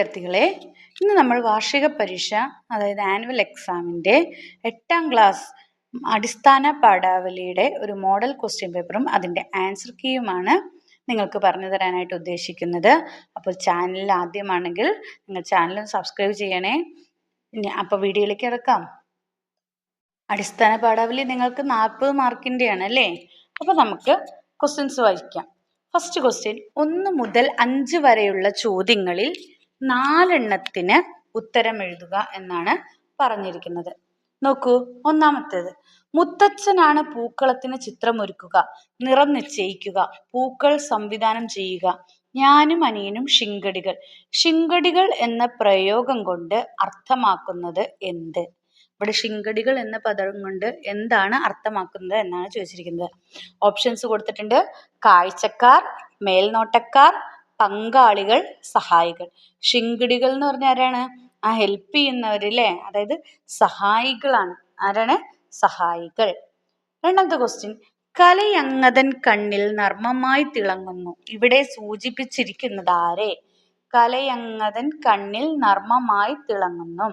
വിദ്യാർത്ഥികളെ ഇന്ന് നമ്മൾ വാർഷിക പരീക്ഷ അതായത് ആനുവൽ എക്സാമിന്റെ എട്ടാം ക്ലാസ് അടിസ്ഥാന പാഠാവലിയുടെ ഒരു മോഡൽ ക്വസ്റ്റ്യൻ പേപ്പറും അതിന്റെ ആൻസർ കീയുമാണ് നിങ്ങൾക്ക് പറഞ്ഞു തരാനായിട്ട് ഉദ്ദേശിക്കുന്നത്. അപ്പോൾ ചാനലിൽ ആദ്യമാണെങ്കിൽ നിങ്ങൾ ചാനൽ സബ്സ്ക്രൈബ് ചെയ്യണേ. അപ്പോൾ വീഡിയോയിലേക്ക് ഇറക്കാം അടിസ്ഥാന പാഠാവലി നിങ്ങൾക്ക് നാൽപ്പത് മാർക്കിന്റെയാണ് അല്ലേ? അപ്പോൾ നമുക്ക് ക്വസ്റ്റ്യൻസ് വായിക്കാം. ഫസ്റ്റ് ക്വസ്റ്റ്യൻ ഒന്ന് മുതൽ അഞ്ച് വരെയുള്ള ചോദ്യങ്ങളിൽ നാലെണ്ണത്തിന് ഉത്തരം എഴുതുക എന്നാണ് പറഞ്ഞിരിക്കുന്നത്. നോക്കൂ ഒന്നാമത്തേത്. മുത്തച്ഛനാണ് പൂക്കളത്തിന് ചിത്രമൊരുക്കുക നിറം നിശ്ചയിക്കുക പൂക്കൾ സംവിധാനം ചെയ്യുക. ഞാനും അനിയനും ശിങ്കടികൾ. ശിങ്കടികൾ എന്ന പ്രയോഗം കൊണ്ട് അർത്ഥമാക്കുന്നത് എന്ത്? ഇവിടെ ശിങ്കടികൾ എന്ന പദം കൊണ്ട് എന്താണ് അർത്ഥമാക്കുന്നത് എന്നാണ് ചോദിച്ചിരിക്കുന്നത്. ഓപ്ഷൻസ് കൊടുത്തിട്ടുണ്ട്. കാഴ്ചക്കാർ മേൽനോട്ടക്കാർ പങ്കാളികൾ സഹായികൾ. ശിങ്കിടികൾ എന്ന് പറഞ്ഞാൽ ആരാണ്? ആ ഹെൽപ്പ് ചെയ്യുന്നവരില്ലേ അതായത് സഹായികളാണ്. ആരാണ്? സഹായികൾ. രണ്ടാമത്തെ ക്വസ്റ്റ്യൻ കലയങ്ങതൻ കണ്ണിൽ നർമ്മമായി തിളങ്ങുന്നു. ഇവിടെ സൂചിപ്പിച്ചിരിക്കുന്നത് ആരെ? കലയങ്ങതൻ കണ്ണിൽ നർമ്മമായി തിളങ്ങുന്നു.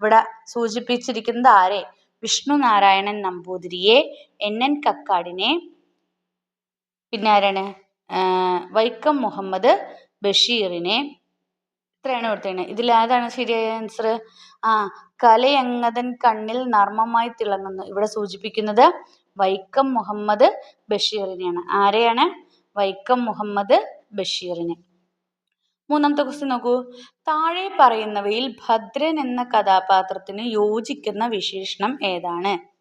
ഇവിടെ സൂചിപ്പിച്ചിരിക്കുന്നത് ആരെ? വിഷ്ണു നാരായണൻ നമ്പൂതിരിയെ എൻ എൻ കക്കാടിനെ. പിന്നെ ആരാണ്? വൈക്കം മുഹമ്മദ് ബഷീറിനെ. ഇത്രയാണ് കൊടുത്തേക്കുന്നത് ഇതിൽ ഏതാണ് ശരിയായ ആൻസർ ആ കലയങ്ങതൻ കണ്ണിൽ നർമ്മമായി തിളങ്ങുന്നു. ഇവിടെ സൂചിപ്പിക്കുന്നത് വൈക്കം മുഹമ്മദ് ബഷീറിനെയാണ്. ആരെയാണ്? വൈക്കം മുഹമ്മദ് ബഷീറിനെ. മൂന്നാമത്തെ ക്വസ്റ്റ്യൻ നോക്കൂ. താഴെ പറയുന്നവയിൽ ഭദ്രൻ എന്ന കഥാപാത്രത്തിന് യോജിക്കുന്ന വിശേഷണം ഏതാണ്?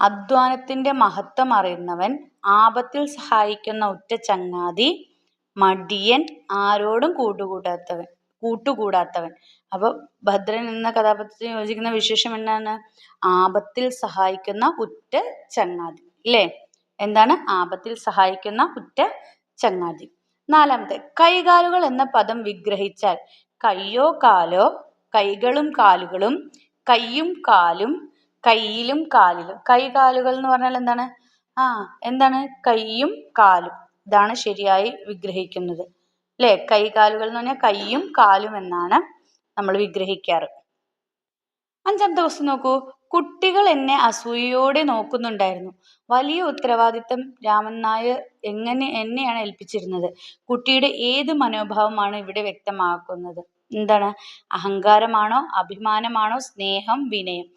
അധ്വാനത്തിന്റെ മഹത്വം അറിയുന്നവൻ ആപത്തിൽ സഹായിക്കുന്ന ഉറ്റ ചങ്ങാതി മടിയൻ ആരോടും കൂട്ടുകൂടാത്തവൻ കൂട്ടുകൂടാത്തവൻ. അപ്പോൾ ഭദ്രൻ എന്ന കഥാപാത്രത്തിന് യോജിക്കുന്ന വിശേഷം എന്താണ്? ആപത്തിൽ സഹായിക്കുന്ന ഉറ്റ ചങ്ങാതി. അല്ലേ എന്താണ്? ആപത്തിൽ സഹായിക്കുന്ന ഉറ്റ ചങ്ങാതി. നാലാമത്തെ കൈകാലുകൾ എന്ന പദം വിഗ്രഹിച്ചാൽ കയ്യോ കാലോ കൈകളും കാലുകളും കയ്യും കാലും കയ്യിലും കാലിലും. കൈകാലുകൾ എന്ന് പറഞ്ഞാൽ എന്താണ്? ആ എന്താണ്? കൈയും കാലും. ഇതാണ് ശരിയായി വിഗ്രഹിക്കുന്നത്. അല്ലേ കൈകാലുകൾ എന്ന് പറഞ്ഞാൽ കയ്യും കാലും എന്നാണ് നമ്മൾ വിഗ്രഹിക്കാറ്. അഞ്ചാമത്തെ ക്വസ്റ്റ്യൻ നോക്കൂ. കുട്ടികൾ എന്നെ അസൂയയോടെ നോക്കുന്നുണ്ടായിരുന്നു. വലിയ ഉത്തരവാദിത്തം രാമൻ നായർ എങ്ങനെ എന്നെയാണ് ഏൽപ്പിച്ചിരുന്നത്? കുട്ടിയുടെ ഏത് മനോഭാവമാണ് ഇവിടെ വ്യക്തമാക്കുന്നത്? എന്താണ്? അഹങ്കാരമാണോ? അഭിമാനമാണോ? സ്നേഹം? വിനയം?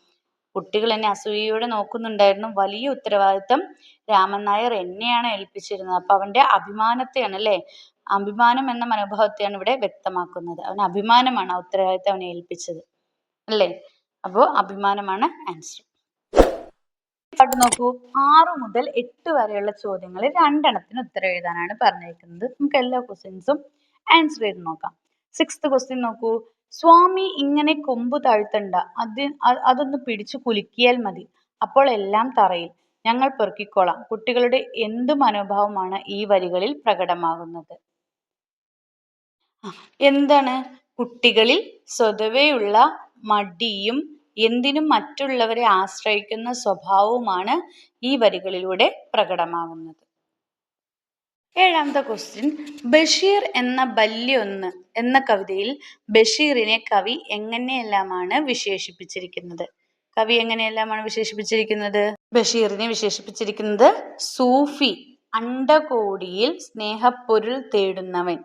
കുട്ടികൾ എന്നെ അസൂയയോടെ നോക്കുന്നുണ്ടായിരുന്നു. വലിയ ഉത്തരവാദിത്തം രാമൻ നായർ എന്നെയാണ് ഏൽപ്പിച്ചിരുന്നത്. അപ്പൊ അവന്റെ അഭിമാനത്തെയാണ് അല്ലേ? അഭിമാനം എന്ന മനോഭാവത്തെയാണ് ഇവിടെ വ്യക്തമാക്കുന്നത്. അവന് അഭിമാനമാണ് ആ ഉത്തരവാദിത്തം അവനെ ഏൽപ്പിച്ചത്. അല്ലേ? അപ്പോൾ അഭിമാനമാണ് ആൻസർ പാട്ട് നോക്കൂ. ആറ് മുതൽ എട്ട് വരെയുള്ള ചോദ്യങ്ങളിൽ രണ്ടെണ്ണത്തിന് ഉത്തരം എഴുതാനാണ് പറഞ്ഞിരിക്കുന്നത് നമുക്ക് എല്ലാ ക്വസ്റ്റ്യൻസും ആൻസർ ചെയ്ത് നോക്കാം. സിക്സ്ത് ക്വസ്റ്റ്യൻ നോക്കൂ. സ്വാമി ഇങ്ങനെ കൊമ്പ് താഴ്ത്തണ്ട. അത് അതൊന്ന് പിടിച്ചു കുലുക്കിയാൽ മതി. അപ്പോൾ എല്ലാം തറയിൽ. ഞങ്ങൾ പെറുക്കിക്കോളാം. കുട്ടികളുടെ എന്ത് മനോഭാവമാണ് ഈ വരികളിൽ പ്രകടമാകുന്നത്? എന്താണ്? കുട്ടികളിൽ സ്വതവേയുള്ള മടിയും എന്തിനും മറ്റുള്ളവരെ ആശ്രയിക്കുന്ന സ്വഭാവവുമാണ് ഈ വരികളിലൂടെ പ്രകടമാകുന്നത്. ഏഴാമത്തെ ക്വസ്റ്റ്യൻ ബഷീർ എന്ന ബല്യൊന്ന് എന്ന കവിതയിൽ ബഷീറിനെ കവി എങ്ങനെയെല്ലാമാണ് വിശേഷിപ്പിച്ചിരിക്കുന്നത്? കവി എങ്ങനെയെല്ലാമാണ് വിശേഷിപ്പിച്ചിരിക്കുന്നത്? ബഷീറിനെ വിശേഷിപ്പിച്ചിരിക്കുന്നത് സൂഫി അണ്ടകോടിയിൽ സ്നേഹപ്പൊരുൾ തേടുന്നവൻ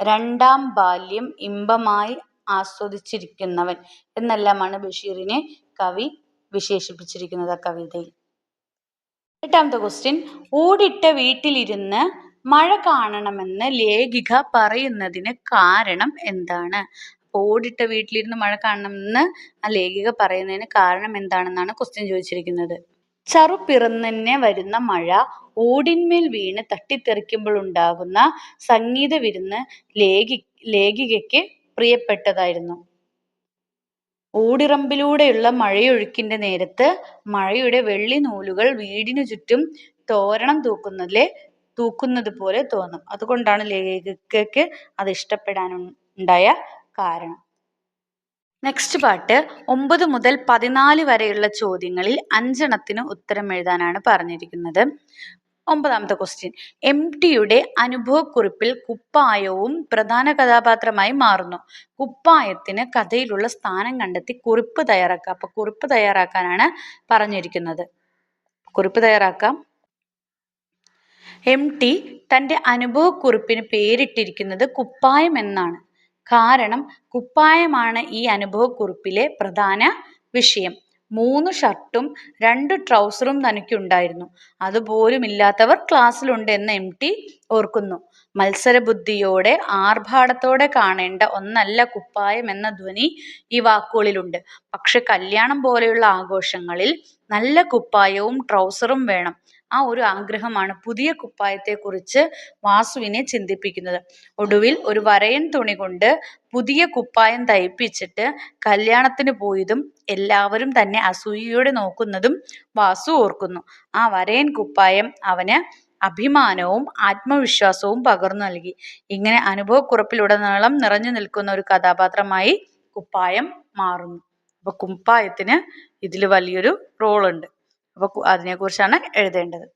രണ്ടാം ബാല്യം ഇമ്പമായി ആസ്വദിച്ചിരിക്കുന്നവൻ എന്നെല്ലാമാണ് ബഷീറിനെ കവി വിശേഷിപ്പിച്ചിരിക്കുന്നത് ആ കവിതയിൽ. എട്ടാമത്തെ ക്വസ്റ്റ്യൻ ഓടിട്ട വീട്ടിലിരുന്ന് മഴ കാണണമെന്ന് ലേഖിക പറയുന്നതിന് കാരണം എന്താണ്? ഓടിട്ട വീട്ടിലിരുന്ന് മഴ കാണണമെന്ന് ആ ലേഖിക പറയുന്നതിന് കാരണം എന്താണെന്നാണ് ക്വസ്റ്റ്യൻ ചോദിച്ചിരിക്കുന്നത്. ചറു പിറന്നെ വരുന്ന മഴ ഓടിന്മേൽ വീണ് തട്ടിത്തെറിക്കുമ്പോൾ ഉണ്ടാകുന്ന സംഗീത വിരുന്ന് ലേഖി ലേഖികയ്ക്ക് പ്രിയപ്പെട്ടതായിരുന്നു. ഓടിറമ്പിലൂടെയുള്ള മഴയൊഴുക്കിന്റെ നേരത്ത് മഴയുടെ വെള്ളി നൂലുകൾ വീടിനു ചുറ്റും തോരണം തൂക്കുന്നതിലെ തൂക്കുന്നത് പോലെ തോന്നും. അതുകൊണ്ടാണ് ലേഖകയ്ക്ക് അത് ഇഷ്ടപ്പെടാനുണ്ടായ കാരണം. നെക്സ്റ്റ് പാട്ട്. ഒമ്പത് മുതൽ പതിനാല് വരെയുള്ള ചോദ്യങ്ങളിൽ അഞ്ചെണ്ണത്തിന് ഉത്തരം എഴുതാനാണ് പറഞ്ഞിരിക്കുന്നത്. ഒമ്പതാമത്തെ ക്വസ്റ്റ്യൻ എം ടിയുടെ അനുഭവക്കുറിപ്പിൽ കുപ്പായവും പ്രധാന കഥാപാത്രമായി മാറുന്നു. കുപ്പായത്തിന് കഥയിലുള്ള സ്ഥാനം കണ്ടെത്തി കുറിപ്പ് തയ്യാറാക്കുക. അപ്പൊ കുറിപ്പ് തയ്യാറാക്കാനാണ് പറഞ്ഞിരിക്കുന്നത്. കുറിപ്പ് തയ്യാറാക്കാം. എം ടി തന്റെ അനുഭവക്കുറിപ്പിന് പേരിട്ടിരിക്കുന്നത് കുപ്പായം എന്നാണ്. കാരണം കുപ്പായമാണ് ഈ അനുഭവക്കുറിപ്പിലെ പ്രധാന വിഷയം. മൂന്ന് ഷർട്ടും രണ്ട് ട്രൗസറും തനിക്കുണ്ടായിരുന്നു. അതുപോലുമില്ലാത്തവർ ക്ലാസ്സിലുണ്ട് എന്ന് എം ടി ഓർക്കുന്നു. മത്സരബുദ്ധിയോടെ ആർഭാടത്തോടെ കാണേണ്ട ഒന്നല്ല കുപ്പായം എന്ന ധ്വനി ഈ വാക്കുകളിലുണ്ട്. പക്ഷെ കല്യാണം പോലെയുള്ള ആഘോഷങ്ങളിൽ നല്ല കുപ്പായവും ട്രൗസറും വേണം. ആ ഒരു ആഗ്രഹമാണ് പുതിയ കുപ്പായത്തെക്കുറിച്ച് വാസുവിനെ ചിന്തിപ്പിക്കുന്നത്. ഒടുവിൽ ഒരു വരയൻ തുണി കൊണ്ട് പുതിയ കുപ്പായം തയ്പ്പിച്ചിട്ട് കല്യാണത്തിന് പോയതും എല്ലാവരും തന്നെ അസൂയയോടെ നോക്കുന്നതും വാസു ഓർക്കുന്നു. ആ വരയൻ കുപ്പായം അവന് അഭിമാനവും ആത്മവിശ്വാസവും പകർന്നു നൽകി. ഇങ്ങനെ അനുഭവക്കുറിപ്പിലുടനീളം നിറഞ്ഞു നിൽക്കുന്ന ഒരു കഥാപാത്രമായി കുപ്പായം മാറുന്നു. അപ്പൊ കുപ്പായത്തിന് ഇതിൽ വലിയൊരു റോളുണ്ട്. അപ്പോൾ അതിനെക്കുറിച്ചാണ് എഴുതേണ്ടത്.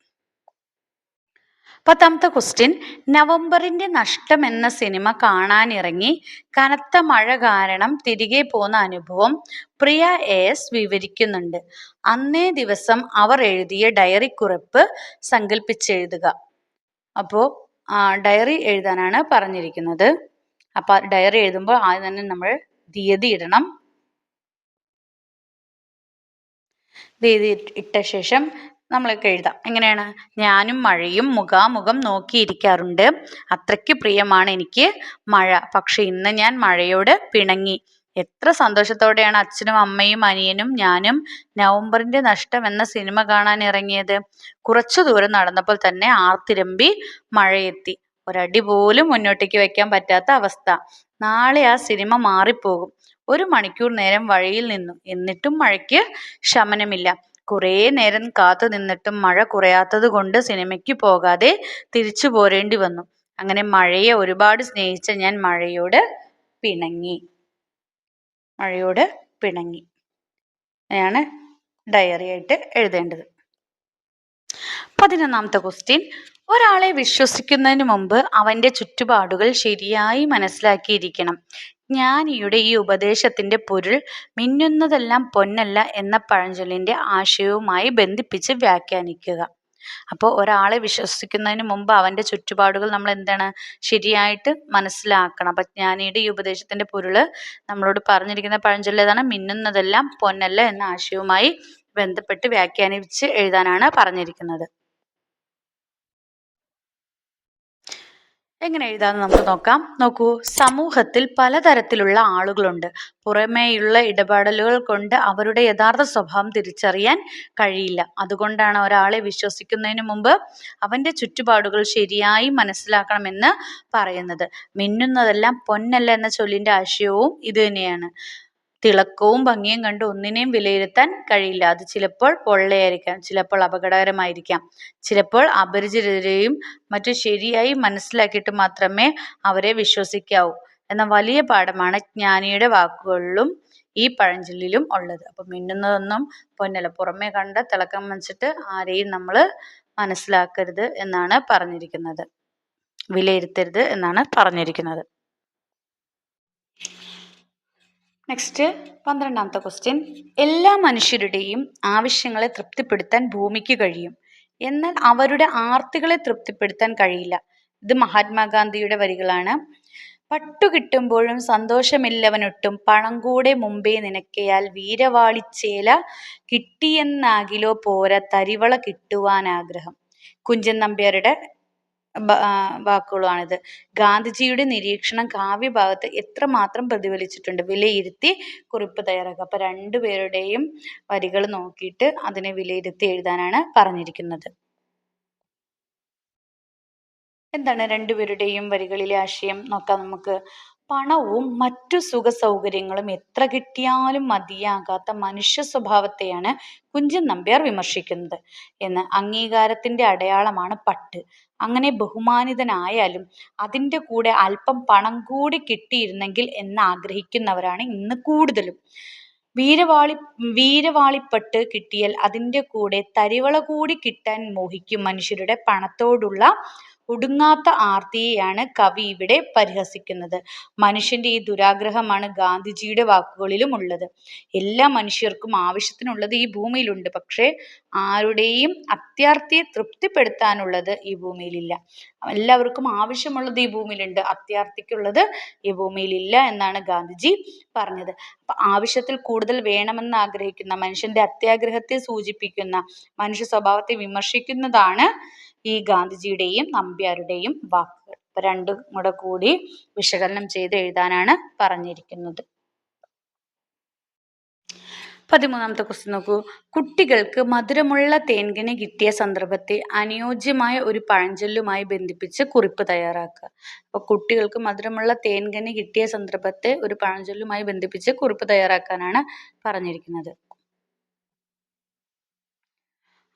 പത്താമത്തെ ക്വസ്റ്റ്യൻ നവംബറിന്റെ നഷ്ടം എന്ന സിനിമ കാണാനിറങ്ങി കനത്ത മഴ കാരണം തിരികെ പോന്ന അനുഭവം പ്രിയ എസ് വിവരിക്കുന്നുണ്ട്. അന്നേ ദിവസം അവർ എഴുതിയ ഡയറി കുറിപ്പ് സങ്കല്പിച്ചെഴുതുക അപ്പോൾ ഡയറി എഴുതാനാണ് പറഞ്ഞിരിക്കുന്നത്. അപ്പോൾ ഡയറി എഴുതുമ്പോൾ ആദ്യം തന്നെ നമ്മൾ തീയതി ഇടണം. തീയതി ഇട്ട ശേഷം നമ്മളൊക്കെ എഴുതാം. എങ്ങനെയാണ്? ഞാനും മഴയും മുഖാമുഖം നോക്കിയിരിക്കാറുണ്ട്. അത്രയ്ക്ക് പ്രിയമാണ് എനിക്ക് മഴ. പക്ഷെ ഇന്ന് ഞാൻ മഴയോട് പിണങ്ങി. എത്ര സന്തോഷത്തോടെയാണ് അച്ഛനും അമ്മയും അനിയനും ഞാനും നവംബറിന്റെ നഷ്ടം എന്ന സിനിമ കാണാൻ ഇറങ്ങിയത്. കുറച്ചു ദൂരം നടന്നപ്പോൾ തന്നെ ആർത്തിരമ്പി മഴയെത്തി. ഒരടി പോലും മുന്നോട്ടേക്ക് വെക്കാൻ പറ്റാത്ത അവസ്ഥ. നാളെ ആ സിനിമ മാറിപ്പോകും. ഒരു മണിക്കൂർ നേരം വഴിയിൽ നിന്നു എന്നിട്ടും മഴയ്ക്ക് ശമനമില്ല. കുറേ നേരം കാത്തു നിന്നിട്ടും മഴ കുറയാത്തത് കൊണ്ട് സിനിമയ്ക്ക് പോകാതെ തിരിച്ചു പോരേണ്ടി വന്നു. അങ്ങനെ മഴയെ ഒരുപാട് സ്നേഹിച്ച ഞാൻ മഴയോട് പിണങ്ങി. മഴയോട് പിണങ്ങി. അങ്ങനെയാണ് ഡയറി ആയിട്ട് എഴുതേണ്ടത്. പതിനൊന്നാമത്തെ ക്വസ്റ്റ്യൻ. ഒരാളെ വിശ്വസിക്കുന്നതിന് മുമ്പ് അവന്റെ ചുറ്റുപാടുകൾ ശരിയായി മനസ്സിലാക്കിയിരിക്കണം. ജ്ഞാനിയുടെ ഈ ഉപദേശത്തിന്റെ പൊരുൾ മിന്നുന്നതെല്ലാം പൊന്നല്ല എന്ന പഴഞ്ചൊല്ലിന്റെ ആശയവുമായി ബന്ധിപ്പിച്ച് വ്യാഖ്യാനിക്കുക. അപ്പോൾ ഒരാളെ വിശ്വസിക്കുന്നതിന് മുമ്പ് അവന്റെ ചുറ്റുപാടുകൾ നമ്മൾ എന്താണ് ശരിയായിട്ട് മനസ്സിലാക്കണം. അപ്പം ജ്ഞാനിയുടെ ഈ ഉപദേശത്തിന്റെ പൊരുൾ നമ്മളോട് പറഞ്ഞിരിക്കുന്ന പഴഞ്ചൊല്ല് ഏതാണ്? മിന്നുന്നതെല്ലാം പൊന്നല്ല എന്ന ആശയവുമായി ബന്ധപ്പെട്ട് വ്യാഖ്യാനിച്ച് എഴുതാനാണ് പറഞ്ഞിരിക്കുന്നത്. എങ്ങനെ എഴുതാമെന്ന് നമുക്ക് നോക്കാം. നോക്കൂ സമൂഹത്തിൽ പലതരത്തിലുള്ള ആളുകളുണ്ട്. പുറമേയുള്ള ഇടപാടലുകൾ കൊണ്ട് അവരുടെ യഥാർത്ഥ സ്വഭാവം തിരിച്ചറിയാൻ കഴിയില്ല. അതുകൊണ്ടാണ് ഒരാളെ വിശ്വസിക്കുന്നതിന് മുമ്പ് അവന്റെ ചുറ്റുപാടുകൾ ശരിയായി മനസ്സിലാക്കണമെന്ന് പറയുന്നത്. മിന്നുന്നതെല്ലാം പൊന്നല്ല എന്ന ചൊല്ലിന്റെ ആശയവും ഇത് തന്നെയാണ്. തിളക്കവും ഭംഗിയും കണ്ട് ഒന്നിനെയും വിലയിരുത്താൻ കഴിയില്ല. അത് ചിലപ്പോൾ പൊള്ളയായിരിക്കാം ചിലപ്പോൾ അപകടകരമായിരിക്കാം. ചിലപ്പോൾ അപരിചിതരെയും മറ്റു ശരിയായി മനസ്സിലാക്കിയിട്ട് മാത്രമേ അവരെ വിശ്വസിക്കാവൂ. എന്ന വലിയ പാഠമാണ് ജ്ഞാനിയുടെ വാക്കുകളിലും ഈ പഴഞ്ചൊല്ലിലും ഉള്ളത്. അപ്പം മിന്നുന്നതൊന്നും പൊന്നല്ല പുറമേ കണ്ട തിളക്കം വെച്ചിട്ട് ആരെയും നമ്മൾ മനസ്സിലാക്കരുത് എന്നാണ് പറഞ്ഞിരിക്കുന്നത്. വിലയിരുത്തരുത് എന്നാണ് പറഞ്ഞിരിക്കുന്നത്. നെക്സ്റ്റ് പന്ത്രണ്ടാമത്തെ ക്വസ്റ്റ്യൻ എല്ലാ മനുഷ്യരുടെയും ആവശ്യങ്ങളെ തൃപ്തിപ്പെടുത്താൻ ഭൂമിക്ക് കഴിയും. എന്നാൽ അവരുടെ ആർത്തികളെ തൃപ്തിപ്പെടുത്താൻ കഴിയില്ല. ഇത് മഹാത്മാഗാന്ധിയുടെ വരികളാണ്. പട്ടു കിട്ടുമ്പോഴും സന്തോഷമില്ലവനൊട്ടും പണം കൂടെ മുമ്പേ നിനക്കയാൽ വീരവാളിച്ചേല കിട്ടിയെന്നാകിലോ പോര തരിവള കിട്ടുവാൻ ആഗ്രഹം കുഞ്ചൻ നമ്പ്യാരുടെ വാക്കുകളാണിത്. ഗാന്ധിജിയുടെ നിരീക്ഷണം കാവ്യഭാഗത്ത് എത്രമാത്രം പ്രതിഫലിച്ചിട്ടുണ്ട്? വിലയിരുത്തി കുറിപ്പ് തയ്യാറാക്കുക. അപ്പോൾ രണ്ടുപേരുടെയും വരികൾ നോക്കിയിട്ട് അതിനെ വിലയിരുത്തി എഴുതാനാണ് പറഞ്ഞിരിക്കുന്നത്. എന്താണ് രണ്ടുപേരുടെയും വരികളിലെ ആശയം? നോക്കാം നമുക്ക്. പണവും മറ്റു സുഖ സൗകര്യങ്ങളും എത്ര കിട്ടിയാലും മതിയാകാത്ത മനുഷ്യ സ്വഭാവത്തെയാണ് കുഞ്ചൻ നമ്പ്യാർ വിമർശിക്കുന്നത്. എന്ന് അംഗീകാരത്തിന്റെ അടയാളമാണ് പട്ട്. അങ്ങനെ ബഹുമാനിതനായാലും അതിന്റെ കൂടെ അല്പം പണം കൂടി കിട്ടിയിരുന്നെങ്കിൽ എന്ന് ആഗ്രഹിക്കുന്നവരാണ് ഇന്ന് കൂടുതലും. വീരവാളി വീരവാളിപ്പട്ട് കിട്ടിയാൽ അതിന്റെ കൂടെ തരിവള കൂടി കിട്ടാൻ മോഹിക്കും മനുഷ്യരുടെ പണത്തോടുള്ള ഒടുങ്ങാത്ത ആർത്തിയെയാണ് കവി ഇവിടെ പരിഹസിക്കുന്നത്. മനുഷ്യന്റെ ഈ ദുരാഗ്രഹമാണ് ഗാന്ധിജിയുടെ വാക്കുകളിലും ഉള്ളത്. എല്ലാ മനുഷ്യർക്കും ആവശ്യത്തിനുള്ളത് ഈ ഭൂമിയിലുണ്ട്. പക്ഷേ ആരുടെയും അത്യാർത്തിയെ തൃപ്തിപ്പെടുത്താനുള്ളത് ഈ ഭൂമിയിലില്ല. എല്ലാവർക്കും ആവശ്യമുള്ളത് ഈ ഭൂമിയിലുണ്ട്. അത്യാർത്തിക്കുള്ളത് ഈ ഭൂമിയിലില്ല എന്നാണ് ഗാന്ധിജി പറഞ്ഞത്. അപ്പൊ ആവശ്യത്തിൽ കൂടുതൽ വേണമെന്ന് ആഗ്രഹിക്കുന്ന മനുഷ്യന്റെ അത്യാഗ്രഹത്തെ സൂചിപ്പിക്കുന്ന മനുഷ്യ സ്വഭാവത്തെ വിമർശിക്കുന്നതാണ് ഈ ഗാന്ധിജിയുടെയും നമ്പ്യാരുടെയും വാക്കുകൾ. രണ്ടും കൂടെ കൂടി വിശകലനം ചെയ്ത് എഴുതാനാണ് പറഞ്ഞിരിക്കുന്നത്. പതിമൂന്നാമത്തെ ക്വസ്റ്റ്യൻ നോക്കൂ. കുട്ടികൾക്ക് മധുരമുള്ള തേൻകനി കിട്ടിയ സന്ദർഭത്തെ അനുയോജ്യമായ ഒരു പഴഞ്ചൊല്ലുമായി ബന്ധിപ്പിച്ച് കുറിപ്പ് തയ്യാറാക്കുക. അപ്പോൾ കുട്ടികൾക്ക് മധുരമുള്ള തേൻകനി കിട്ടിയ സന്ദർഭത്തെ ഒരു പഴഞ്ചൊല്ലുമായി ബന്ധിപ്പിച്ച് കുറിപ്പ് തയ്യാറാക്കാനാണ് പറഞ്ഞിരിക്കുന്നത്.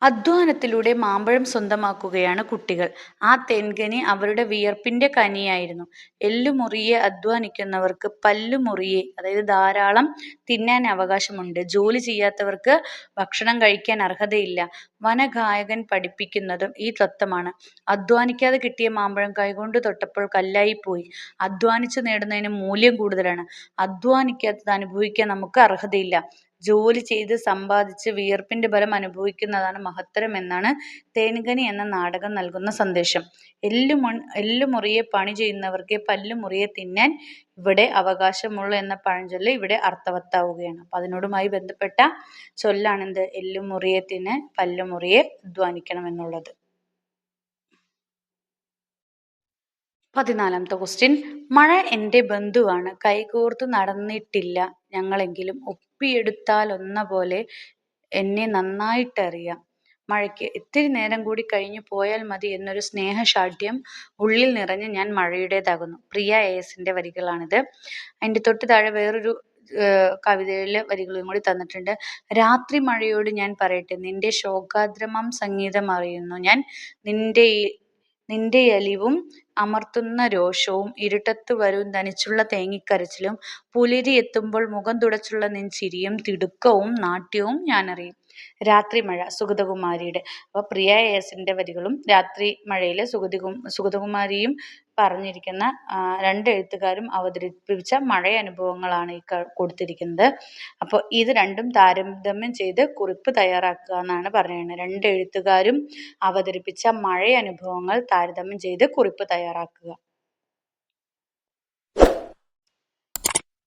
അധ്വാനത്തിലൂടെ മാമ്പഴം സ്വന്തമാക്കുകയാണ് കുട്ടികൾ. ആ തെൻകനി അവരുടെ വിയർപ്പിന്റെ കനിയായിരുന്നു. എല്ലുമുറിയെ അധ്വാനിക്കുന്നവർക്ക് പല്ലുമുറിയെ അതായത് ധാരാളം തിന്നാൻ അവകാശമുണ്ട്. ജോലി ചെയ്യാത്തവർക്ക് ഭക്ഷണം കഴിക്കാൻ അർഹതയില്ല. വനഗായകൻ പഠിപ്പിക്കുന്നതും ഈ തത്വമാണ്. അധ്വാനിക്കാതെ കിട്ടിയ മാമ്പഴം കൈകൊണ്ട് തൊട്ടപ്പോൾ കല്ലായി പോയി അധ്വാനിച്ച് നേടുന്നതിന് മൂല്യം കൂടുതലാണ്. അധ്വാനിക്കാത്തത് അനുഭവിക്കാൻ നമുക്ക് അർഹതയില്ല. ജോലി ചെയ്ത് സമ്പാദിച്ച് വിയർപ്പിന്റെ ബലം അനുഭവിക്കുന്നതാണ് മഹത്തരം എന്നാണ് തേൻകനി എന്ന നാടകം നൽകുന്ന സന്ദേശം. എല്ലുമൺ എല്ലുമുറിയെ പണി ചെയ്യുന്നവർക്ക് പല്ലുമുറിയെ തിന്നാൻ ഇവിടെ അവകാശമുള്ളൂ എന്ന പഴഞ്ചൊല്ല് ഇവിടെ അർത്ഥവത്താവുകയാണ്. അപ്പം അതിനോടുമായി ബന്ധപ്പെട്ട ചൊല്ലാണെന്ത് എല്ലുമുറിയെ തിന്നാൻ പല്ലുമുറിയെ എന്നുള്ളത്. പതിനാലാമത്തെ ക്വസ്റ്റ്യൻ മഴ എന്റെ ബന്ധുവാണ്. കൈകോർത്ത് നടന്നിട്ടില്ല ഞങ്ങളെങ്കിലും ഒപ്പിയെടുത്താൽ ഒന്ന പോലെ എന്നെ നന്നായിട്ടറിയാം. മഴയ്ക്ക് ഇത്തിരി നേരം കൂടി കഴിഞ്ഞു പോയാൽ മതി എന്നൊരു സ്നേഹശാഠ്യം ഉള്ളിൽ നിറഞ്ഞ് ഞാൻ മഴയുടേതാകുന്നു. പ്രിയ എസിന്റെ വരികളാണിത്. അതിന്റെ തൊട്ട് താഴെ വേറൊരു കവിതയിലെ വരികളും കൂടി തന്നിട്ടുണ്ട്. രാത്രി മഴയോട് ഞാൻ പറയട്ടെ നിന്റെ ശോകാദ്രമം സംഗീതം അറിയുന്നു. ഞാൻ നിന്റെ നിന്റെ എലിവും അമർത്തുന്ന രോഷവും ഇരുട്ടത്തു വരും തനിച്ചുള്ള തേങ്ങിക്കരച്ചിലും പുലരി എത്തുമ്പോൾ മുഖം തുടച്ചുള്ള നിൻ ചിരിയും തിടുക്കവും നാട്യവും ഞാനറിയും. രാത്രി മഴ സുഗതകുമാരിയുടെ. അപ്പോൾ പ്രിയ എസിന്റെ വരികളും രാത്രി മഴയിലെ സുഗതികു സുഗതകുമാരിയും പറഞ്ഞിരിക്കുന്ന രണ്ട് എഴുത്തുകാരും അവതരിപ്പിച്ച മഴ അനുഭവങ്ങളാണ് ഈ കൊടുത്തിരിക്കുന്നത്. അപ്പോൾ ഇത് രണ്ടും താരതമ്യം ചെയ്ത് കുറിപ്പ് തയ്യാറാക്കുക എന്നാണ് പറയുന്നത്. രണ്ട് എഴുത്തുകാരും അവതരിപ്പിച്ച മഴ അനുഭവങ്ങൾ താരതമ്യം ചെയ്ത് കുറിപ്പ് തയ്യാറാക്കുക.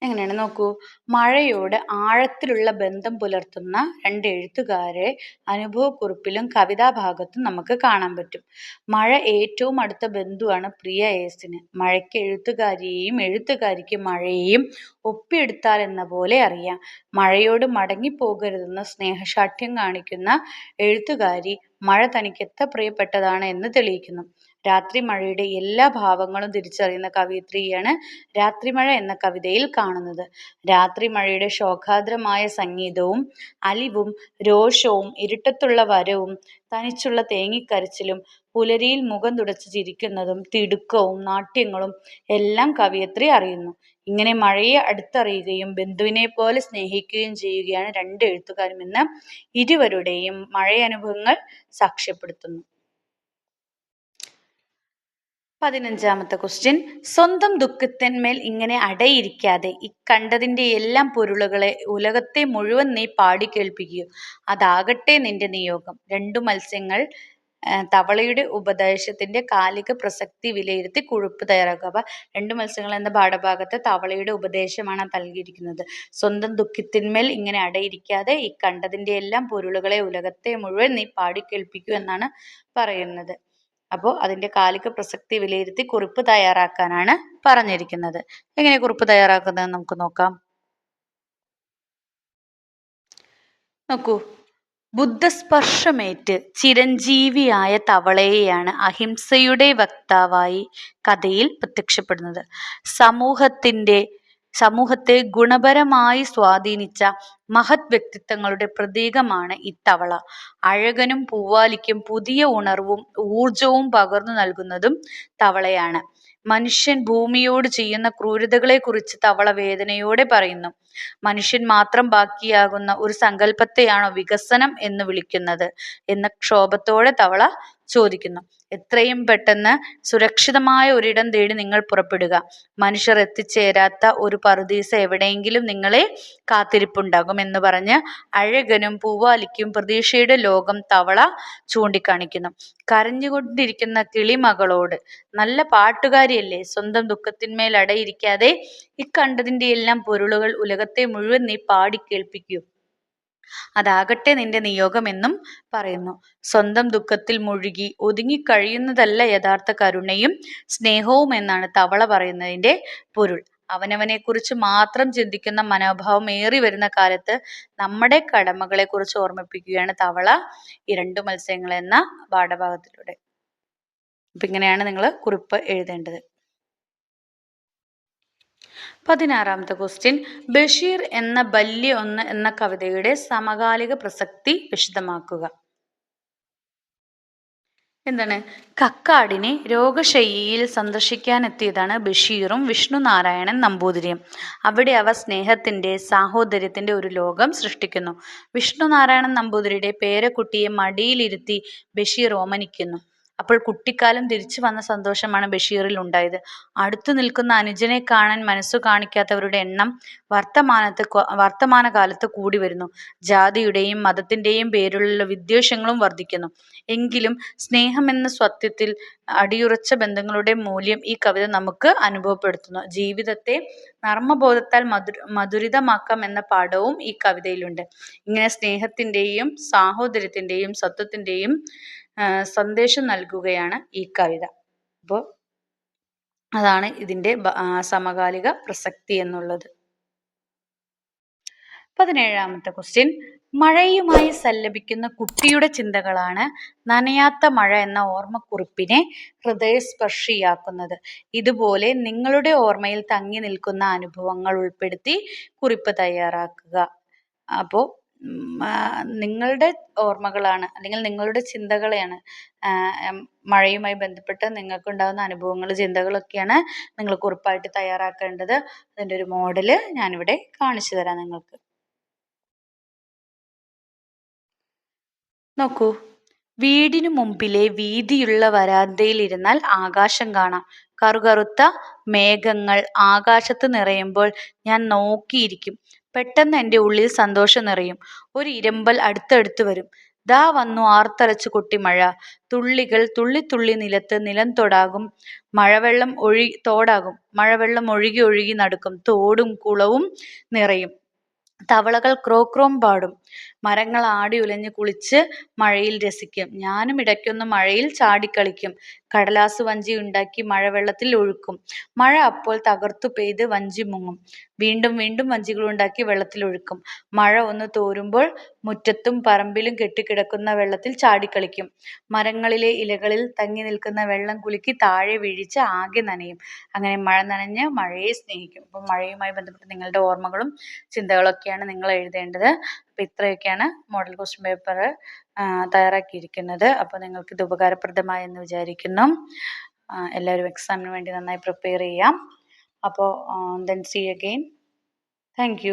എങ്ങനെയാണ്? നോക്കൂ. മഴയോട് ആഴത്തിലുള്ള ബന്ധം പുലർത്തുന്ന രണ്ട് എഴുത്തുകാരെ അനുഭവക്കുറിപ്പിലും കവിതാഭാഗത്തും നമുക്ക് കാണാൻ പറ്റും. മഴ ഏറ്റവും അടുത്ത ബന്ധുവാണ് പ്രിയ എസിന് മഴയ്ക്ക് എഴുത്തുകാരിയെയും എഴുത്തുകാരിക്ക് മഴയെയും ഒപ്പിയെടുത്താൽ എന്ന പോലെ അറിയാം. മഴയോട് മടങ്ങിപ്പോകരുതെന്ന സ്നേഹശാഠ്യം കാണിക്കുന്ന എഴുത്തുകാരി മഴ തനിക്ക് എത്ര പ്രിയപ്പെട്ടതാണ് എന്ന് തെളിയിക്കുന്നു. രാത്രിമഴയുടെ എല്ലാ ഭാവങ്ങളും തിരിച്ചറിയുന്ന കവയിത്രിയാണ് രാത്രിമഴ എന്ന കവിതയിൽ കാണുന്നത്. രാത്രി മഴയുടെ ശോകാദ്രമായ സംഗീതവും അലിവും രോഷവും ഇരുട്ടത്തുള്ള വരവും തനിച്ചുള്ള തേങ്ങിക്കരച്ചിലും പുലരിയിൽ മുഖം തുടച്ച് ചിരിക്കുന്നതും തിടുക്കവും നാട്യങ്ങളും എല്ലാം കവിയത്രി അറിയുന്നു. ഇങ്ങനെ മഴയെ അടുത്തറിയുകയും ബന്ധുവിനെ പോലെ സ്നേഹിക്കുകയും ചെയ്യുകയാണ് രണ്ട് എഴുത്തുകാരും എന്ന് ഇരുവരുടെയും മഴയനുഭവങ്ങൾ സാക്ഷ്യപ്പെടുത്തുന്നു. പതിനഞ്ചാമത്തെ ക്വസ്റ്റ്യൻ സ്വന്തം ദുഃഖത്തിന്മേൽ ഇങ്ങനെ അടയിരിക്കാതെ ഇക്കണ്ടതിന്റെ എല്ലാം പൊരുളുകളെ ഉലകത്തെ മുഴുവൻ നീ പാടി കേൾപ്പിക്കുക അതാകട്ടെ നിന്റെ നിയോഗം. രണ്ടു മത്സ്യങ്ങൾ തവളയുടെ ഉപദേശത്തിന്റെ കാലിക പ്രസക്തി വിലയിരുത്തി കുഴുപ്പ് തയ്യാറാക്കുക. അപ്പൊ രണ്ട് മത്സ്യങ്ങൾ എന്ന പാഠഭാഗത്ത് തവളയുടെ ഉപദേശമാണ് നൽകിയിരിക്കുന്നത്. സ്വന്തം ദുഃഖത്തിന്മേൽ ഇങ്ങനെ അടയിരിക്കാതെ ഈ കണ്ടതിന്റെ എല്ലാം പൊരുളുകളെ ഉലകത്തെ മുഴുവൻ നീ പാടി കേൾപ്പിക്കൂ എന്നാണ് പറയുന്നത്. അപ്പോൾ അതിന്റെ കാലിക പ്രസക്തി വിലയിരുത്തി കുറിപ്പ് തയ്യാറാക്കാനാണ് പറഞ്ഞിരിക്കുന്നത്. എങ്ങനെ കുറിപ്പ് തയ്യാറാക്കുന്നത് നമുക്ക് നോക്കാം. നോക്കൂ. ബുദ്ധസ്പർശമേറ്റ് ചിരഞ്ജീവിയായ തവളയെയാണ് അഹിംസയുടെ വക്താവായി കഥയിൽ പ്രത്യക്ഷപ്പെടുന്നത്. സമൂഹത്തിന്റെ സമൂഹത്തെ ഗുണപരമായി സ്വാധീനിച്ച മഹത് വ്യക്തിത്വങ്ങളുടെ പ്രതീകമാണ് ഇത്തവള. അഴകനും പൂവാലിക്കും പുതിയ ഉണർവും ഊർജവും പകർന്നു നൽകുന്നതും തവളയാണ്. മനുഷ്യൻ ഭൂമിയോട് ചെയ്യുന്ന ക്രൂരതകളെ കുറിച്ച് തവള വേദനയോടെ പറയുന്നു. മനുഷ്യൻ മാത്രം ബാക്കിയാകുന്ന ഒരു സങ്കല്പത്തെയാണോ വികസനം എന്ന് വിളിക്കുന്നത്? എന്ന ക്ഷോഭത്തോടെ തവള ചോദിക്കുന്നു. എത്രയും പെട്ടെന്ന് സുരക്ഷിതമായ ഒരിടം തേടി നിങ്ങൾ പുറപ്പെടുക. മനുഷ്യർ എത്തിച്ചേരാത്ത ഒരു പറുദീസ എവിടെയെങ്കിലും നിങ്ങളെ കാത്തിരിപ്പുണ്ടാകും എന്ന് പറഞ്ഞ് അഴകനും പൂവാലിക്കും പ്രതീക്ഷയുടെ ലോകം തവള ചൂണ്ടിക്കാണിക്കുന്നു. കരഞ്ഞുകൊണ്ടിരിക്കുന്ന കിളിമകളോട് നല്ല പാട്ടുകാരിയല്ലേ സ്വന്തം ദുഃഖത്തിന്മേൽ അടയിരിക്കാതെ ഇക്കണ്ടതിന്റെ എല്ലാം പൊരുളുകൾ ഉലകത്തെ മുഴുവൻ നീ പാടി കേൾപ്പിക്കൂ. അതാകട്ടെ നിന്റെ നിയോഗമെന്നും പറയുന്നു. സ്വന്തം ദുഃഖത്തിൽ മുഴുകി ഒതുങ്ങിക്കഴിയുന്നതല്ല യഥാർത്ഥ കരുണയും സ്നേഹവും എന്നാണ് തവള പറയുന്നതിന്റെ പൊരുൾ. അവനവനെക്കുറിച്ച് മാത്രം ചിന്തിക്കുന്ന മനോഭാവം ഏറി വരുന്ന കാലത്ത് നമ്മുടെ കടമകളെക്കുറിച്ച് ഓർമ്മിപ്പിക്കുകയാണ് തവള ഈ രണ്ട് മത്സ്യങ്ങൾ എന്ന പാഠഭാഗത്തിലൂടെ. അപ്പം ഇങ്ങനെയാണ് നിങ്ങൾ കുറിപ്പ് എഴുതേണ്ടത്. പതിനാറാമത്തെ ക്വസ്റ്റ്യൻ. ബഷീർ എന്ന ബല്യ ഒന്ന് എന്ന കവിതയുടെ സമകാലിക പ്രസക്തി വിശദമാക്കുക. എന്താണ്? കക്കാടിനെ രോഗശയ്യയിൽ സന്ദർശിക്കാനെത്തിയതാണ് ബഷീറും വിഷ്ണു നാരായണൻ നമ്പൂതിരിയും. അവിടെ അവ സ്നേഹത്തിന്റെ സാഹോദര്യത്തിന്റെ ഒരു ലോകം സൃഷ്ടിക്കുന്നു. വിഷ്ണു നാരായണൻ നമ്പൂതിരിയുടെ പേരക്കുട്ടിയെ മടിയിലിരുത്തി ബഷീർ ഓമനിക്കുന്നു. അപ്പോൾ കുട്ടിക്കാലം തിരിച്ചു വന്ന സന്തോഷമാണ് ബഷീറിൽ ഉണ്ടായത്. അടുത്തു നിൽക്കുന്ന അനുജനെ കാണാൻ മനസ്സു കാണിക്കാത്തവരുടെ എണ്ണം വർത്തമാനത്ത് വർത്തമാനകാലത്ത് കൂടി വരുന്നു. ജാതിയുടെയും മതത്തിന്റെയും പേരിലുള്ള വിദ്വേഷങ്ങളും വർദ്ധിക്കുന്നു. എങ്കിലും സ്നേഹം എന്ന സ്വത്വത്തിൽ അടിയുറച്ച ബന്ധങ്ങളുടെ മൂല്യം ഈ കവിത നമുക്ക് അനുഭവപ്പെടുത്തുന്നു. ജീവിതത്തെ നർമ്മബോധത്താൽ മധുര മധുരിതമാക്കാം എന്ന പാഠവും ഈ കവിതയിലുണ്ട്. ഇങ്ങനെ സ്നേഹത്തിന്റെയും സാഹോദര്യത്തിന്റെയും സത്വത്തിന്റെയും സന്ദേശം നൽകുകയാണ് ഈ കവിത. അപ്പോൾ അതാണ് ഇതിന്റെ സമകാലിക പ്രസക്തി എന്നുള്ളത്. പതിനേഴാമത്തെ ക്വസ്റ്റ്യൻ മഴയുമായി സല്ലപിക്കുന്ന കുട്ടിയുടെ ചിന്തകളാണ് നനയാത്ത മഴ എന്ന ഓർമ്മക്കുറിപ്പിനെ ഹൃദയസ്പർശിയാക്കുന്നത്. ഇതുപോലെ നിങ്ങളുടെ ഓർമ്മയിൽ തങ്ങി നിൽക്കുന്ന അനുഭവങ്ങൾ ഉൾപ്പെടുത്തി കുറിപ്പ് തയ്യാറാക്കുക. അപ്പോൾ നിങ്ങളുടെ ഓർമ്മകളാണ് അല്ലെങ്കിൽ നിങ്ങളുടെ ചിന്തകളെയാണ് മഴയുമായി ബന്ധപ്പെട്ട് നിങ്ങൾക്കുണ്ടാകുന്ന അനുഭവങ്ങൾ ചിന്തകളൊക്കെയാണ് നിങ്ങൾ കുറിപ്പായിട്ട് തയ്യാറാക്കേണ്ടത്. അതിന്റെ ഒരു മോഡൽ ഞാനിവിടെ കാണിച്ചു തരാം നിങ്ങൾക്ക്. നോക്കൂ വീടിനു മുമ്പിലെ വീതിയുള്ള വരാന്തയിൽ ഇരുന്നാൽ ആകാശം കാണാം. കറുകറുത്ത മേഘങ്ങൾ ആകാശത്ത് നിറയുമ്പോൾ ഞാൻ നോക്കിയിരിക്കും. പെട്ടെന്ന് എന്റെ ഉള്ളിൽ സന്തോഷം നിറയും. ഒരു ഇരമ്പൽ അടുത്തടുത്ത് വരും. ദാ വന്നു ആർത്തലച്ചു മഴ. തുള്ളികൾ തുള്ളിത്തുള്ളി നിലത്ത് നിലം തൊടാകും. മഴവെള്ളം ഒഴി തോടാകും. മഴവെള്ളം ഒഴുകി ഒഴുകി നടക്കും. തോടും കുളവും നിറയും. തവളകൾ ക്രോക്രോം പാടും. മരങ്ങൾ ആടി ഉലഞ്ഞ് കുളിച്ച് മഴയിൽ രസിക്കും. ഞാനും ഇടയ്ക്കൊന്ന് മഴയിൽ ചാടിക്കളിക്കും. കടലാസ് വഞ്ചി ഉണ്ടാക്കി മഴവെള്ളത്തിൽ ഒഴുക്കും. മഴ അപ്പോൾ തകർത്തു പെയ്ത് വഞ്ചി മുങ്ങും. വീണ്ടും വീണ്ടും വഞ്ചികൾ ഉണ്ടാക്കി വെള്ളത്തിൽ ഒഴുക്കും. മഴ ഒന്ന് തോരുമ്പോൾ മുറ്റത്തും പറമ്പിലും കെട്ടിക്കിടക്കുന്ന വെള്ളത്തിൽ ചാടിക്കളിക്കും. മരങ്ങളിലെ ഇലകളിൽ തങ്ങി നിൽക്കുന്ന വെള്ളം കുലുക്കി താഴെ വീഴിച്ച് ആകെ നനയും. അങ്ങനെ മഴ നനഞ്ഞ് മഴയെ സ്നേഹിക്കും. അപ്പം മഴയുമായി ബന്ധപ്പെട്ട് നിങ്ങളുടെ ഓർമ്മകളും ചിന്തകളൊക്കെയാണ് നിങ്ങൾ എഴുതേണ്ടത്. അപ്പോൾ ഇത്രയൊക്കെയാണ് മോഡൽ ക്വസ്റ്റ്യൻ പേപ്പർ തയ്യാറാക്കിയിരിക്കുന്നത്. അപ്പോൾ നിങ്ങൾക്ക് ഇത് ഉപകാരപ്രദമായി എന്ന് വിചാരിക്കുന്നു. എല്ലാവരും എക്സാമിന് വേണ്ടി നന്നായി പ്രിപ്പയർ ചെയ്യാം. അപ്പോൾ ദെൻ സി അഗെയിൻ താങ്ക്